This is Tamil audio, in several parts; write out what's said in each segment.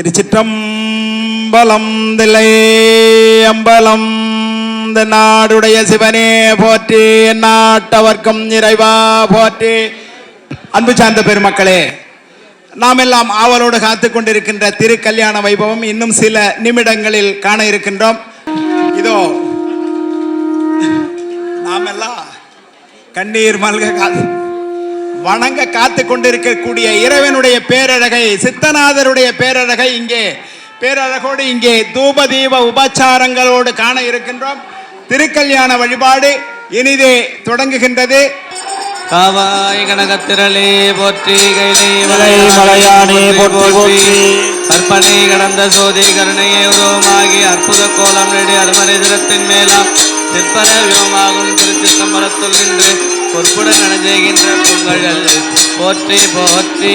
திருச்சிற்றம்பலம் தில்லை அம்பலம் இந்த நாடுடைய சிவனே போற்றி நாட்டவர்க்கும் இறைவா போற்றி. அன்பு சார்ந்த பெருமக்களே நாம் எல்லாம் ஆவலோடு காத்து கொண்டிருக்கின்ற திருக்கல்யாண வைபவம் இன்னும் சில நிமிடங்களில் காண இருக்கின்றோம். இதோ நாம் எல்லாம் கண்ணீர் மல்க காத்து வணங்க காத்து கொண்டிருக்கக்கூடிய இறைவனுடைய பேரழகை சித்தநாதருடைய பேரழகை இங்கே பேரழகோடு இங்கே தூப தீப உபச்சாரங்களோடு காண இருக்கின்றோம். திருக்கல்யாண வழிபாடு இனிதே தொடங்குகின்றது. காவாய் கனகத்திரளே போற்றி கைலை மலை மலையானே போற்றி போற்றி. கற்பனை கடந்த சோதி கருணையே உருவமாகி அற்புத கோலம் நெடி அருமறை திறத்தின் மேலாம். சிற்பர வியோமாகும் திருச்சித்தம்பரத்துள் நின்று பொற்புடன் நனஞ்செய்கின்ற பொங்கல் போற்றி போற்றி.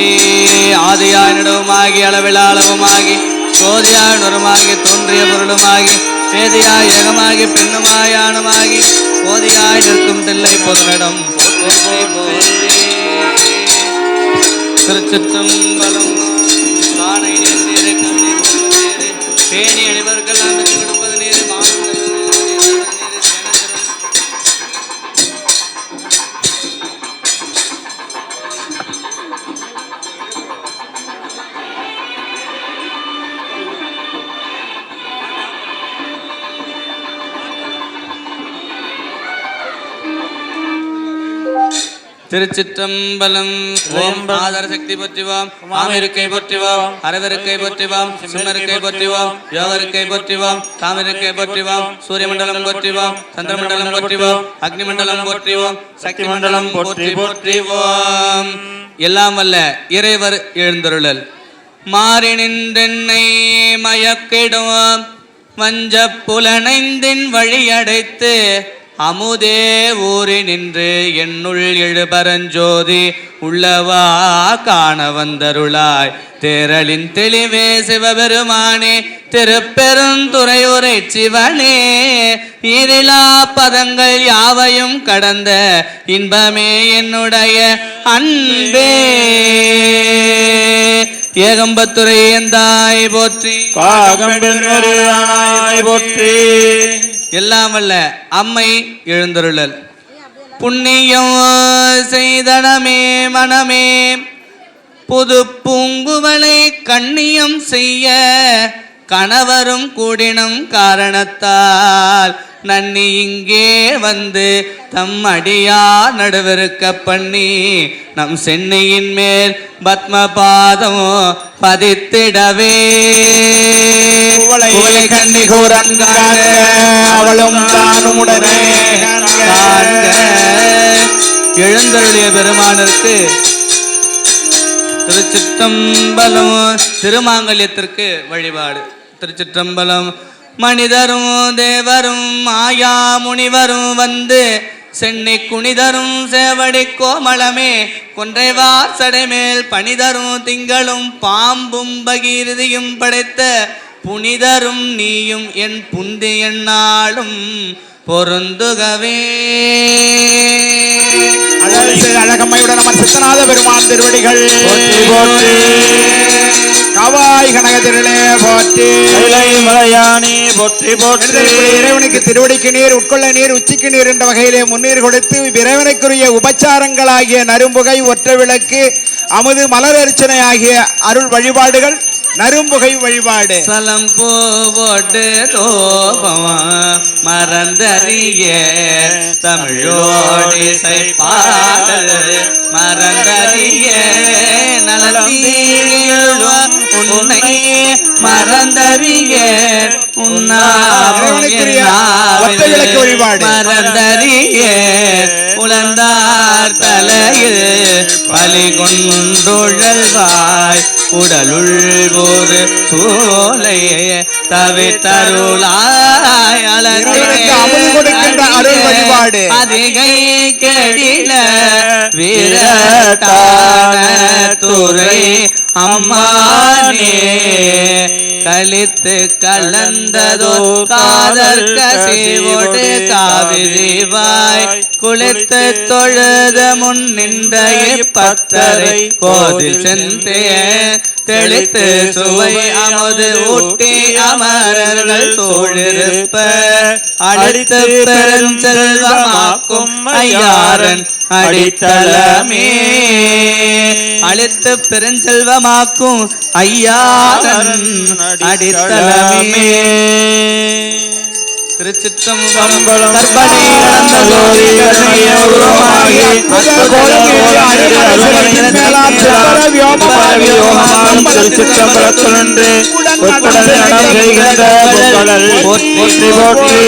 ஆதியாய் நடுவுமாகி அளவிலாளவுமாகி கோதியாய் நுறமாகி தோன்றிய பொருளுமாகி வேதியாய் ஏகமாகி பெண்ணுமாய் ஆணுமாகி கோதியாய் நிற்கும் தில்லை பொதுவிடம் போற்றி திருச்சிற்றம்பலம். ஓம் ஆதார சக்தி போற்றிவாம். மாமிருக்கை போற்றிவாம். அரவருக்கை போற்றிவாம். சிம்மருக்கை போற்றிவாம். யோகருக்கை போற்றிவாம். தாமிருக்கை போற்றிவாம். சூரிய மண்டலம் போற்றிவாம். சந்திரமண்டலம் போற்றிவாம். அக்னி மண்டலம் போற்றிவாம். சக்தி மண்டலம் போற்றி போற்றிவாம். எல்லாம் வல்ல இறைவர் எழுந்தருளல். மாறி நின்றென்னை மயக்கிடுவாம். வஞ்ச புலனைந்தின் வழியடைத்து அமுதே ஊறி நின்று என்னுள் எழுபரஞ்சோதி உள்ளவா காண வந்தருளாய். தேரலின் தெளிவே சிவபெருமானே திருப்பெருந்துறையுரை சிவனே. இதிலா பதங்கள் யாவையும் கடந்த இன்பமே என்னுடைய அன்பே. ஏகம்பத்துறை எந்தாய் போற்றி. போற்றி. எல்லாம் வல்ல அம்மை எழுந்தருளல். புண்ணியம் செய்தனமே மனமே புது பூங்குவளை கண்ணியம் செய்ய கணவரும் கூடினம் காரணத்தால் நன்னி இங்கே வந்து தம் அடியா நடுவிருக்க பண்ணி நம் சென்னையின் மேல் பத்மபாதம் பதித்திடவே. அவளும் தானும் உடனே. காண்க. எழுந்தருளிய பெருமானிற்கு திருச்சிற்றம்பலம் திருமாங்கல்யத்திற்கு வழிபாடு. திருச்சிற்றம்பலம் மனிதரும் தேவரும் மாயா முனிவரும் வந்து சென்னை குனிதரும் சேவடி கோமளமே கொன்றைவார் சடைமேல் பனிதரும் திங்களும் பாம்பும் பகீரதியும் படைத்த புனிதரும் நீயும் என் புந்தி என்னாலும் பொருந்துகவே. அழகு அழகம்மையுடன் நம்ம சித்தநாத பெருமான் திருவடிகள். கவாய் கனகத்திரளே போற்றி. கைலை மலையானே போற்றி போற்றி. இறைவனுக்கு திருவடிக்கு நீர் உட்கொள்ள நீர் உச்சிக்கு நீர் என்ற வகையிலே முன்னீர் கொடுத்து இறைவனுக்குரிய உபச்சாரங்களாகிய நரும்புகை ஒற்றை விளக்கு அமுது மலர் அர்ச்சனை ஆகிய அருள் வழிபாடுகள் நரும்புகை வழிபாடு. சலம் போவோட்டு தோபமா மறந்தறிய. தமிழோடி பாடல் மறந்தறிய. உன்னை மறந்தறிய. வழிபாடு. மறந்தறிய. உழந்தார் தலையில் பலி கொண்டுழல்வாய் உடலுள் ஒரு சோலையே தவித்தருளாய் அருள் வழிபாடு. அதிகை கெடில வீரட்டான துறை அம்மானே. கழித்து கலந்ததோ காதல் கசிவோடு காவிரிவாய். குளித்து தொழுத முன் நின்ற பத்தரை கோதில் சென்றே தெளித்து சுவை அமுது ஊட்டி அமரர்கள் சூழிருப்ப. அடித்து பெருஞ்செல்வமாக்கும் ஐயாரன் அடித்தளமே. அழித்து பெருஞ்செல்வமாக்கும் ஐயாரன் அடித்தளமே. திருச்சிற்றம்பலம் திருச்சிற்றம்பலத்திலொன்று போற்றி போற்றி.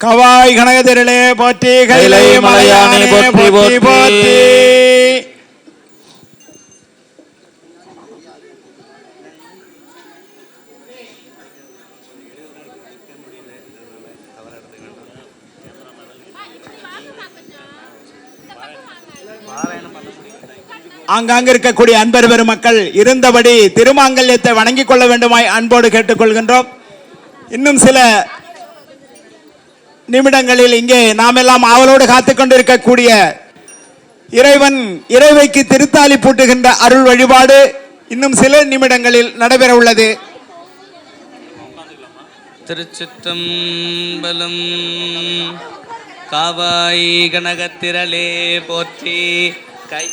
கவாய் கனகதிரளே போற்றி கைலை மலையானே போற்றி போற்றி. போற்றி. ஆங்காங்க இருக்கக்கூடிய அன்பர் பெருமக்கள் இருந்தபடி திருமாங்கல்யத்தை வணங்கிக் கொள்ள வேண்டுமாய் அன்போடு கேட்டுக்கொள்கின்றோம். இன்னும் சில நிமிடங்களில் இங்கே நாம் எல்லாம் ஆவலோடு காத்து கொண்டிருக்கக்கூடிய இறைவன் இறைவைக்கு திருத்தாலி பூட்டுகின்ற அருள் வழிபாடு இன்னும் சில நிமிடங்களில் நடைபெற உள்ளது. திருச்சித்தம்பலம் காவாய் கனகத்திரளே போற்றி கை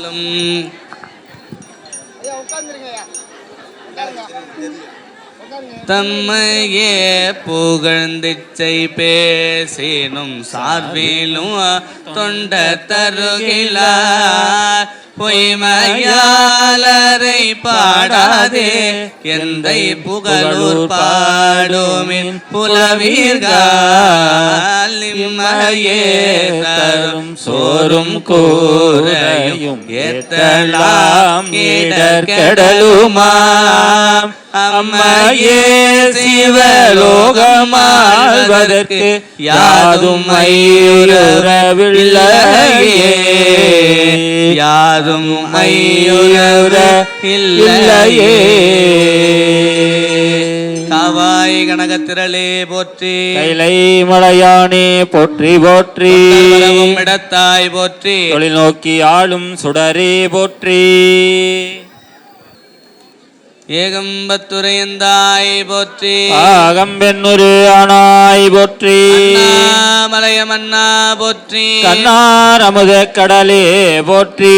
நலம் உட்காந்துருங்க தம்மையே புகழ்ந்திச்சை பேசினும் சார்பிலும் தொண்ட தருகிலார் பொய்மையாளரை பாடாதே எந்தை புகழூர் பாடுமின் புலவீர்கள் நிம்மையே தரும் சோறும் கூரையும் ஏத்தலாம் இடர்கடலுமாம் அம்மையே சிவலோகமாழ்வதற்கு யாதும் ஐயுறவில்லையே. யாதும் ஐயுற இல்லையே காவாய் கனகத்திரளே போற்றி. கைலை மலையானே போற்றி போற்றி. இடத்தாய் போற்றி. தொலைநோக்கி ஆளும் சுடரே போற்றி. ஏகம்பத்துரையந்தாய் போற்றி. ஆகம்பெண்ணுரு ஆனாய் போற்றி. மலையமன்னா போற்றி. கண்ணார் அமுத கடலே போற்றி.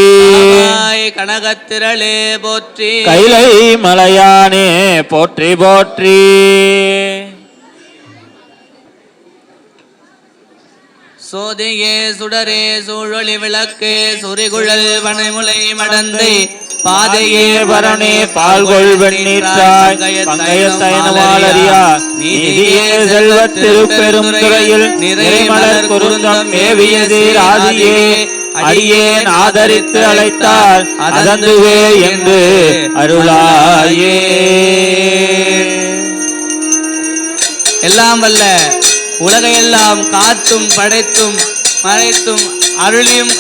கனகத்திரளே போற்றி. கைலை மலையானே போற்றி போற்றி. சோதியே சுடரே சூழொளி விளக்கே சுரிகுழல் வனைமுலை மடந்தை பாதையே பரணே பால்கொள் வெண்ணீற்றாய் பங்கைய தைனமாலரியா நீதியே செல்வத் திருப்பெரும் துறையில் நிறைமலர் குருந்தம் மேவியதீர் ஆதியே அடியேன் ஆதரித்து அழைத்தால் அதந்துவே என்று அருளாயே. எல்லாம் வல்ல உலகையெல்லாம் காத்தும் படைத்தும் மறைத்தும் அருளியும்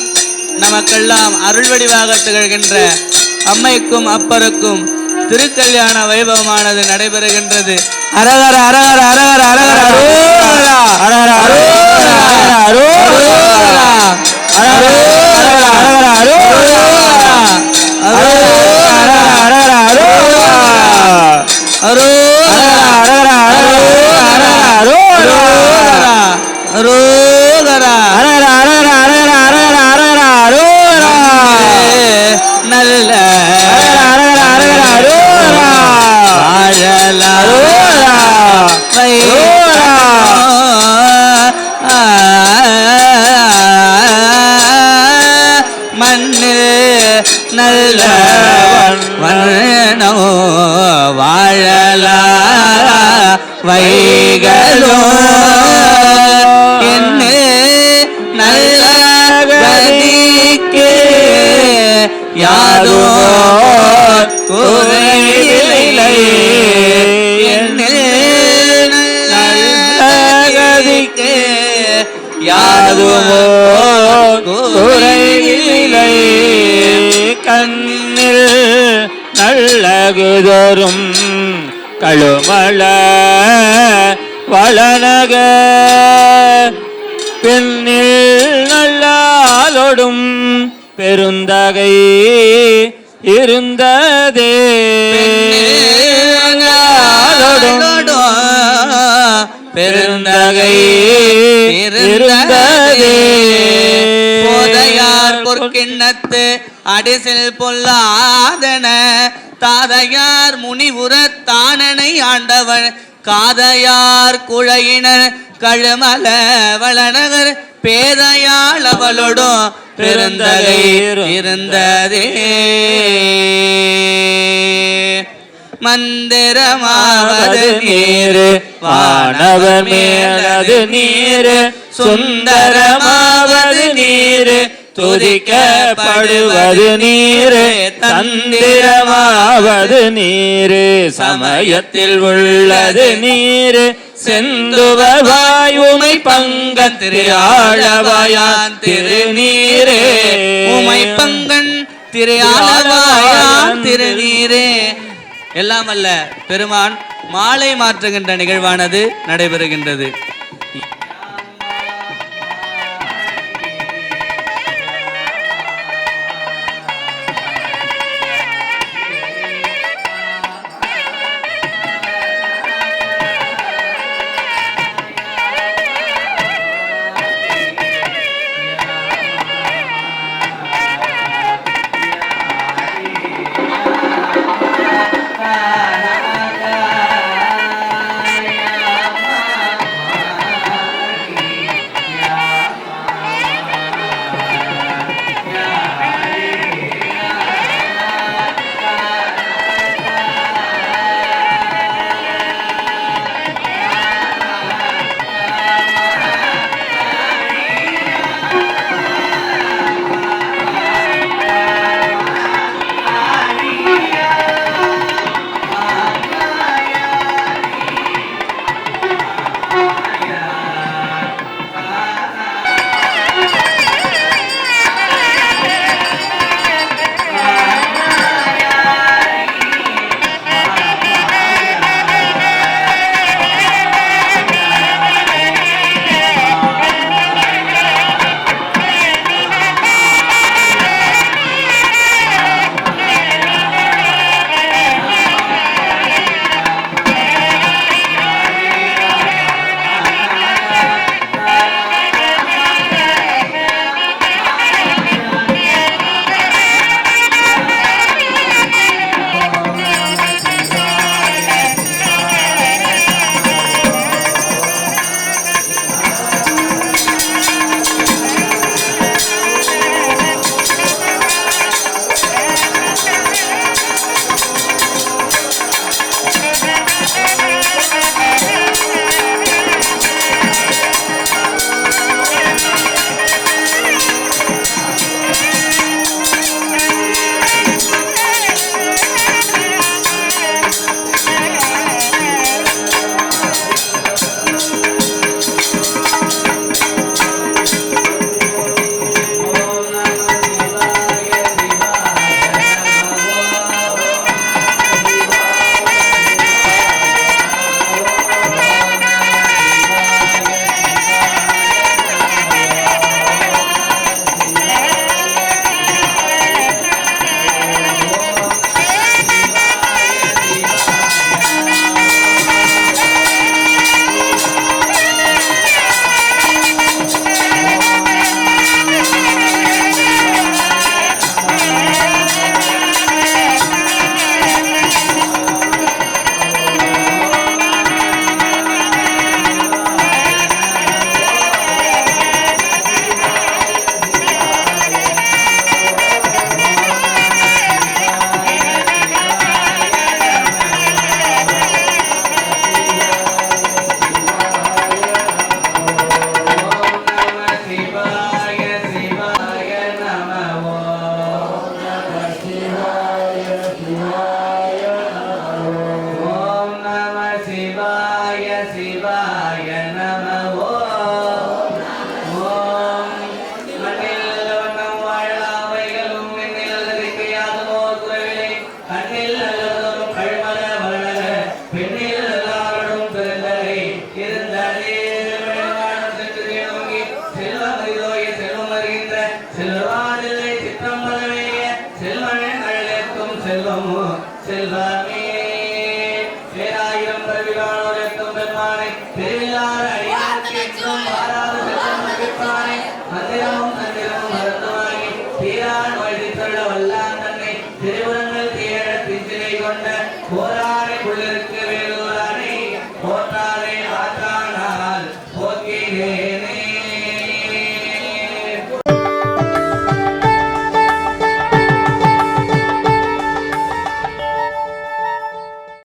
நமக்கெல்லாம் அருள் வடிவாக திகழ்கின்ற அம்மைக்கும் அப்பருக்கும் திருக்கல்யாண வைபவமானது நடைபெறுகின்றது. அரகர அரகர அரகர அரகர வண்ணமோ வாழலா வைகளோ என்ன நல்ல கதிக்கு யாரோ குறையில்லை என்ன நல்லகதிக்கு யாரோ குறையில்லை கண் நல்லகுதோறும் கழுமல வளனக. பெண்ணில் நல்லாலொடும் பெருந்தகை இருந்ததே. பெருந்தகை இருந்ததே. போதையார் பொற்கிண்ணத்து அடிசில் பொல்லாதன தாதையார் முனிவுர தானனை ஆண்டவன் காதையார் குழையினர் கழுமல வளநகர் பேதையாள் அவளோடும் பெருந்தகை இருந்ததே. மந்திரமாவது நீர் வானவர் மேலது நீர் சுந்தரமா துதிக்கப்படுவது நீரே தந்திரமாவது நீர் சமயத்தில் உள்ளது நீரே செந்துவாய் உமை பங்க திரையாழவாயான் திருநீரே. உமை பங்கன் திரையாழவாயான் திருநீரே. எல்லாம் அல்ல பெருமான் மாலை மாற்றுகின்ற நிகழ்வானது நடைபெறுகின்றது.